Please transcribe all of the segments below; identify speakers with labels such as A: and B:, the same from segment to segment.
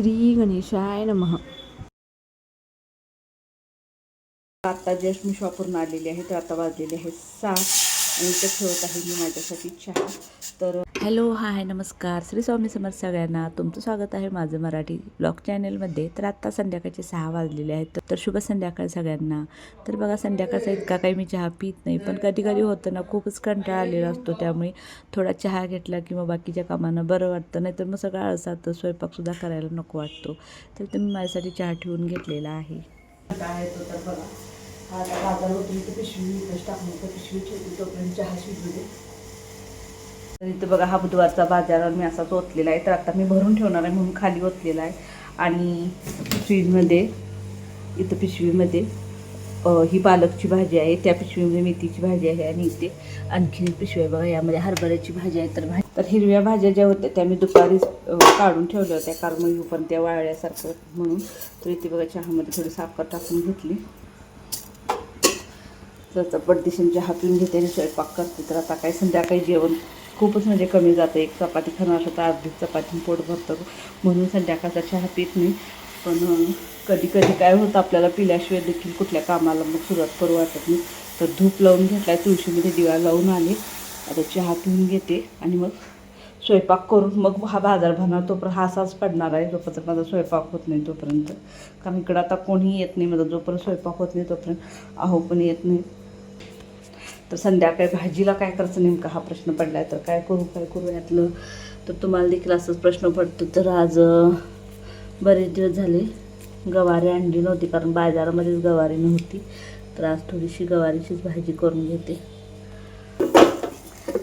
A: श्री गणेशाय नमः.
B: आता जस्ट मी शॉपवरून आलेली आहे तर आता वाजलेली आहे सात. आणि इथं ठेवत आहे मी माझ्यासाठी चहा. तर
C: हॅलो हाय नमस्कार. श्री स्वामी समर्थ सगळ्यांना तुमचं स्वागत आहे माझं मराठी ब्लॉग चॅनलमध्ये. तर आत्ता संध्याकाळचे सहा वाजलेले आहेत. तर शुभ संध्याकाळ सगळ्यांना. तर बघा संध्याकाळचा इतका काही मी चहा पित नाही पण कधी कधी होतं ना खूपच कंटाळा आलेला असतो. त्यामुळे थोडा चहा घेतला किंवा बाकीच्या कामांना बरं वाटतं. नाहीतर मग सगळं आळसातं स्वयंपाकसुद्धा करायला नको वाटतो. तर ते मी माझ्यासाठी चहा ठेवून घेतलेला आहे.
B: काय तर बघा. आता बाजार होतो इथं पिशवी इथंच टाकून तर पिशवी ठेवली तोपर्यंत चहा शिजू तर इथं बघा हा बुधवारचा बाजार मी असाच ओतलेला आहे तर आता मी भरून ठेवणार आहे म्हणून खाली ओतलेला आहे. आणि फ्रीजमध्ये इथं पिशवीमध्ये ही पालकची भाजी आहे त्या पिशवीमध्ये मेथीची भाजी आहे आणि इथे आणखी एक पिशवी आहे बघा यामध्ये हरभऱ्याची भाजी आहे तर भाजी. तर हिरव्या भाज्या ज्या होत्या त्या मी दुपारी काढून ठेवल्या होत्या कारण मग पण त्या वाळल्यासारखं म्हणून. तर इथे बघा चहामध्ये थोडी साखर टाकून घेतली. चटपट आता हातून चहा पिऊन घेते आणि स्वयंपाक करते. तर आता काय संध्याकाळी जेवण खूपच म्हणजे कमी जातं. एक चपाती खाणार असं तर अर्धी चपाती पोट भरतं. म्हणून संध्याकाळचा चहा पित नाही. पण कधी कधी काय होतं आपल्याला पिल्याशिवाय देखील कुठल्या कामाला मग सुरुवात करू वाटत नाही. तर धूप लावून घेतला तुळशीमध्ये दिवा लावून आले. आता चहा पिऊन घेते आणि मग स्वयंपाक करून मग हा बाजार भरणार तोपर्यंत हा असाच पडणार आहे. जोपर्यंत माझा स्वयंपाक होत नाही तोपर्यंत. कारण इकडं आता कोणीही येत नाही. माझा जोपर्यंत स्वयंपाक होत नाही तोपर्यंत अहो पण येत नाही. तर संध्याकाळी भाजीला काय करायचं नेमका हा प्रश्न पडला आहे तर काय करू काय करू यातलं? तर तुम्हाला देखील असंच प्रश्न पडतो. तर आज बरेच दिवस झाले गवारी आणली नव्हती कारण बाजारामध्येच गवारी नव्हती. तर आज थोडीशी गवारीचीच भाजी करून घेते.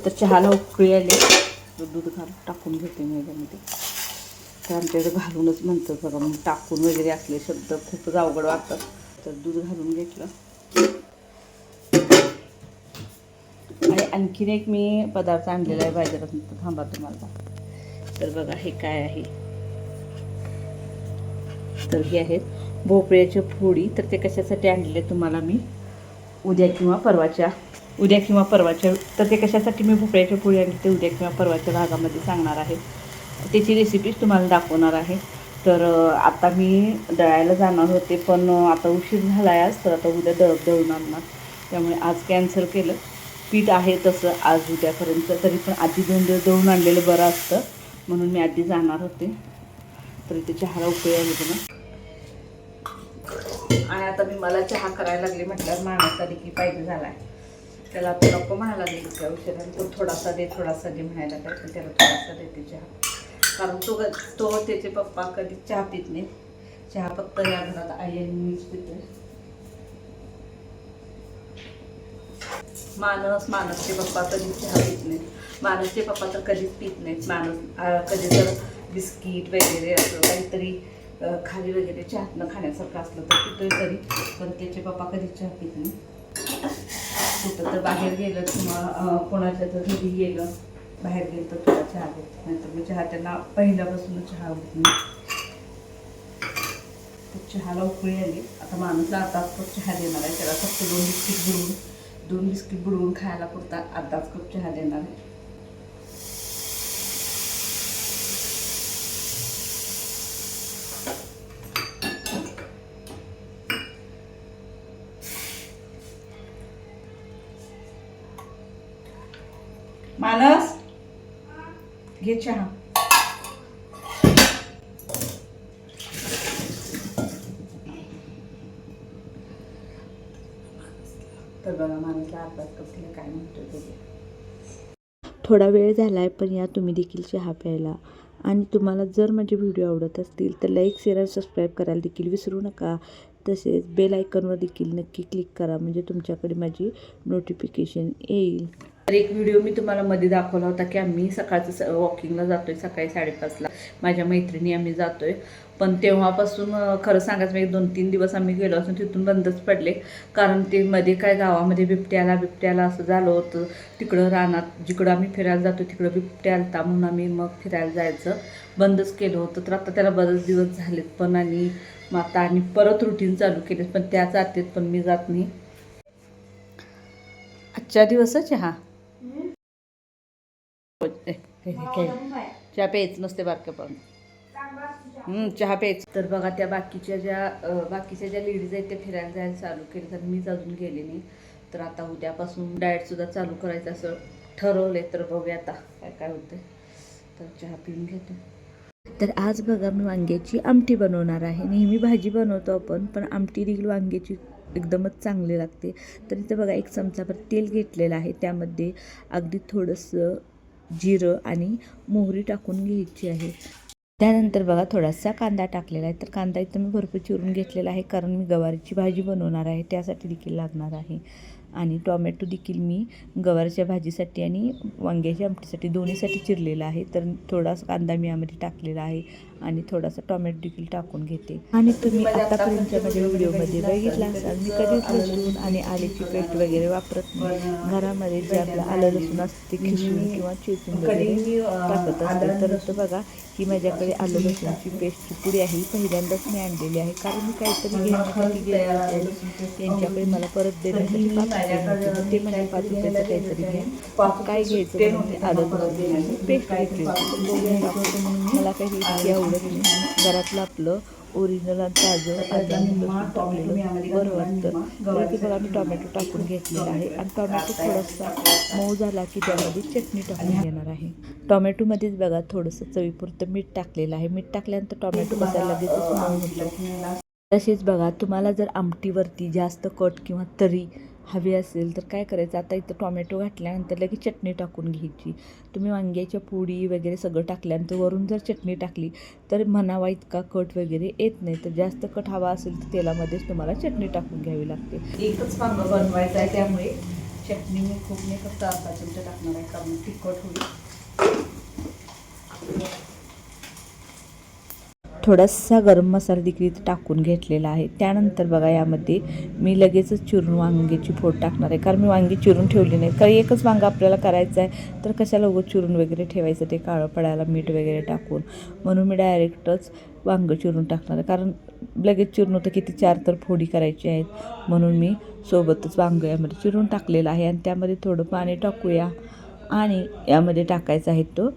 B: तर चहाला उकळी आली. तर दूध घालून टाकून घेते मी तर आमच्याकडे घालूनच म्हणतात बघा मग टाकून वगैरे असले शब्द खूपच अवघड वाटतात. तर दूध घालून घेतलं. आणखीन एक मी पदार्थ आणलेला आहे बाजारातून. थांबा तुम्हाला. तर बघा हे काय आहे? तर हे आहेत भोपळ्याच्या फोडी. तर ते कशासाठी आणलेले तुम्हाला मी? उद्या किंवा परवाच्या. उद्या किंवा परवाच्या. तर ते कशासाठी मी भोपळ्याच्या पोळी आणली ते उद्या किंवा परवाच्या भागामध्ये सांगणार आहे. त्याची रेसिपीज तुम्हाला दाखवणार आहे. तर आता मी दळायला जाणार होते पण आता उशीर झाला आहे आज तर आता उद्या दळप दळून आणणार. त्यामुळे आज कॅन्सल केलं. पीठ आहे तसं आज उद्यापर्यंत तरी पण आधी दोन दिवस दळून आणलेलं बरं असतं. म्हणून मी आधी जाणार होते. तर ते चहाला उपयोग आहे ना आणि आता मी मला चहा करायला लागली म्हटल्यावर माणसा देखील पाहिजे झाला आहे त्याला आता नको म्हणायला लागेल त्या उशिराने. तो थोडासा दे थोडासा दे म्हणायला काय पण त्याला थोडासा देते चहा. कारण तो ग- तो त्याचे पप्पा कधी चहा पित नाही. चहा फक्त या घरात आई आणि मीच पिते मानस मानसचे पप्पा कधीच चहा पित नाहीत. मानसचे पप्पा तर कधीच पित नाहीत. मानस कधी तर बिस्किट वगैरे असं काहीतरी खाली वगैरे चहातनं खाण्यासारखं असलं तर पितोय तरी पण त्याचे पप्पा कधीच चहा पित नाही कुठं तर बाहेर गेलं किंवा कोणाच्या तर घरी गेलं बाहेर गेलं तर तुला चहा घेत नाहीतर मी चहा त्यांना पहिल्यापासून चहा होत नाही. चहाला उकळी आली. आता माणूसला आता चहा देणार आहे. त्याला फक्त दोन बिस्किट घेऊन दोन बिस्किट बुडवून खायला पुरता अर्धाच कप चहा देणार आहे. मानस? घे चहा तर बघा काय
C: थोडा वेळ झाला आहे पण या तुम्ही देखील चहा प्यायला. आणि तुम्हाला जर माझे व्हिडिओ आवडत असतील तर लाईक शेअर आणि सबस्क्राईब करायला देखील विसरू नका. तसेच बेल आयकॉनवर देखील नक्की क्लिक करा म्हणजे तुमच्याकडे माझी नोटिफिकेशन येईल.
B: तर एक व्हिडिओ मी तुम्हाला मध्ये दाखवला होता की आम्ही सकाळचं वॉकिंगला जातोय सकाळी साडेपाचला. माझ्या मैत्रिणी आम्ही जातोय. पण तेव्हापासून खरं सांगायचं म्हणजे दोन तीन दिवस आम्ही गेलो असून तिथून बंदच पडले. कारण ते मध्ये काय गावामध्ये बिबट्याला बिबट्याला असं झालं होतं. तिकडं रानात जिकडं आम्ही फिरायला जातो तिकडं बिबट्या आलता म्हणून आम्ही मग फिरायला जायचं. बंदच केलं होतं. तर आता त्याला बरेच दिवस झालेत पण आणि मग आता आणि परत रुटीन चालू केले. पण त्याच आतेत पण मी जात नाही. आजच्या दिवसच हा चहा प्यायचं नसते बारक्या पण चहा प्यायचं. तर बघा त्या बाकीच्या ज्या बाकीच्या ज्या लेडीज आहेत त्या फिरायला जायला चालू केले. तर मीच अजून गेले नाही. तर आता उद्यापासून डाएट सुद्धा चालू करायचं असं ठरवले तर बघूया आता काय काय होतंय. तर चहा पिऊन घेते.
C: तर आज बघा मी वांग्याची आमटी बनवणार आहे. नेहमी भाजी बनवतो आपण पण आमटी देखील वांग्याची एकदमच चांगली लागते. तर इथं बघा एक चमचाभर तेल घेतलेलं आहे. त्यामध्ये अगदी थोडंसं जिरं आणि मोहरी टाकून घ्यायची आहे. त्यानंतर बघा थोडासा कांदा टाकलेला आहे. तर कांदा इथं मी भरपूर चिरून घेतलेला आहे. कारण मी गवारीची भाजी बनवणार आहे. त्यासाठी देखील लागणार आहे. आणि टॉमॅटो देखील मी गवारच्या भाजीसाठी आणि वांग्याच्या आमटीसाठी दोन्हीसाठी चिरलेला आहे. तर थोडासा कांदा मी यामध्ये टाकलेला आहे आणि थोडासा टॉमॅटो देखील टाकून घेते. आणि तुम्ही आतापर्यंतच्या माझ्या व्हिडिओमध्ये बघितला असाल मी कधीच लसूण. आणि आल्याची पेस्ट वगैरे वापरत नाही. घरामध्ये जे आपलं आलं लसूण असतं ते खिसून किंवा चेचून वगैरे टाकत असते. तर इथं बघा ही माझ्याकडे आलं लसूणची पेस्टची पुडी आहे. ही पहिल्यांदाच मी आणलेली आहे. कारण मी काहीतरी घेण्यासाठी गेले त्यांच्याकडे मला परत देण्यासाठी ते म्हणजे पाच रुपयाचं काहीतरी घ्या काय घ्यायचं ते लसूण पेस्ट घेतली मला काही इतकी आवडत नाही. घरातलं आपलं ओरिजिनल आणि ताजं लसूण टाकलेलं बरं वाटतं. तर इथे बघा मी टोमॅटो टाकून घेतलेला आहे. आणि टोमॅटो थोडासा मऊ झाला की त्यामध्ये चटणी टाकून घेणार आहे. टोमॅटोमध्येच बघा थोडंसं चवीपुरतं मीठ टाकलेलं आहे. मीठ टाकल्यानंतर टोमॅटो कसा लगेचच मऊ होतो. तसेच बघा तुम्हाला जर आमटीवरती जास्त कट किंवा तरी हवी असेल तर काय करायचं? आता इथं टोमॅटो घातल्यानंतर लगेच चटणी टाकून घ्यायची. तुम्ही वांग्याच्या पोळी वगैरे सगळं टाकल्यानंतर वरून जर चटणी टाकली तर म्हणावा इतका कट वगैरे येत नाही. तर जास्त कट हवा असेल तर तेलामध्येच तुम्हाला चटणी टाकून घ्यावी लागते.
B: एकच वांग बनवायचं आहे त्यामुळे चटणी मी खूप नाही फक्त अर्धा चमचा टाकणार आहे कारण तिखट होईल.
C: थोडासा गरम मसाला देखील टाकून घेतलेला आहे. त्यानंतर बघा यामध्ये मी लगेचच चिरून वांग्याची फोड टाकणार आहे. कारण मी वांगी चिरून ठेवली नाही कारण एकच वांगा आपल्याला करायचं आहे तर कशाला उगं चिरून वगैरे ठेवायचं ते काळं पडायला मीठ वगैरे टाकून. म्हणून मी डायरेक्टच वांगं चिरून टाकणार आहे. कारण लगेच चिरून होतं किती चार तर फोडी करायची आहेत. म्हणून मी सोबतच वांगं यामध्ये चिरून टाकलेलं आहे. आणि त्यामध्ये थोडं पाणी टाकूया. आणि यामध्ये टाकायचा आहे तो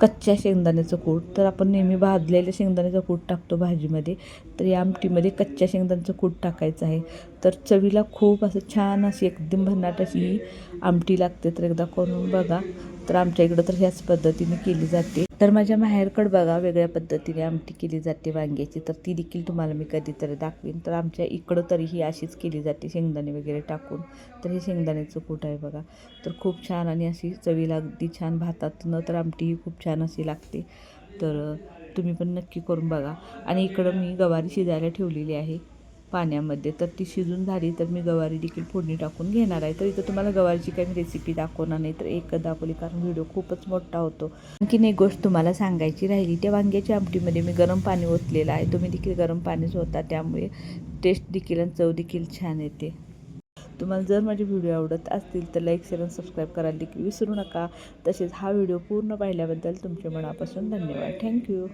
C: कच्च्या शेंगदाण्याचं कूट. तर आपण नेहमी भाजलेलं शेंगदाण्याचं कूट टाकतो भाजीमध्ये. तर या आमटीमध्ये कच्च्या शेंगदाण्याचं कूट टाकायचं आहे. तर चवीला खूप असं छान अशी एकदम भन्नाट अशी आमटी लागते. तर एकदा करून बघा. तर आमच्या इकडं तर ह्याच पद्धतीने केली जाते. तर माझ्या माहेरकडं बघा वेगळ्या पद्धतीने आमटी केली जाते वांग्याची. तर ती देखील तुम्हाला मी कधीतरी दाखवीन. तर आमच्या इकडं तरी ही अशीच केली जाते शेंगदाणे वगैरे टाकून. तर हे शेंगदाण्याचं कूट आहे बघा. तर खूप छान आणि अशी चवीला अगदी छान भातातनं. तर आमटी ही खूप छान अशी लागते. तर तुम्ही पण नक्की करून बघा. आणि इकडं मी गवारी शिजायला ठेवलेली आहे. पाण्यामध्ये. तर ती शिजून झाली तर मी गवारी देखील फोडणी टाकून घेणार आहे. तर इथं तुम्हाला गवारीची काही रेसिपी दाखवणार नाही तर एक दाखवली कारण व्हिडिओ खूपच मोठा होतो. आणखीन एक गोष्ट तुम्हाला सांगायची राहिली त्या वांग्याच्या आमटीमध्ये मी गरम पाणी ओतलेलं आहे. तुम्ही देखील गरम पाणीच होता त्यामुळे टेस्ट देखील आणि चव देखील छान येते. तुम्हाला जर माझे व्हिडिओ आवडत असतील तर लाईक शेअर आणि सबस्क्राईब करायला देखील विसरू नका. तसेच हा व्हिडिओ पूर्ण पाहिल्याबद्दल तुमच्या मनापासून धन्यवाद. थँक्यू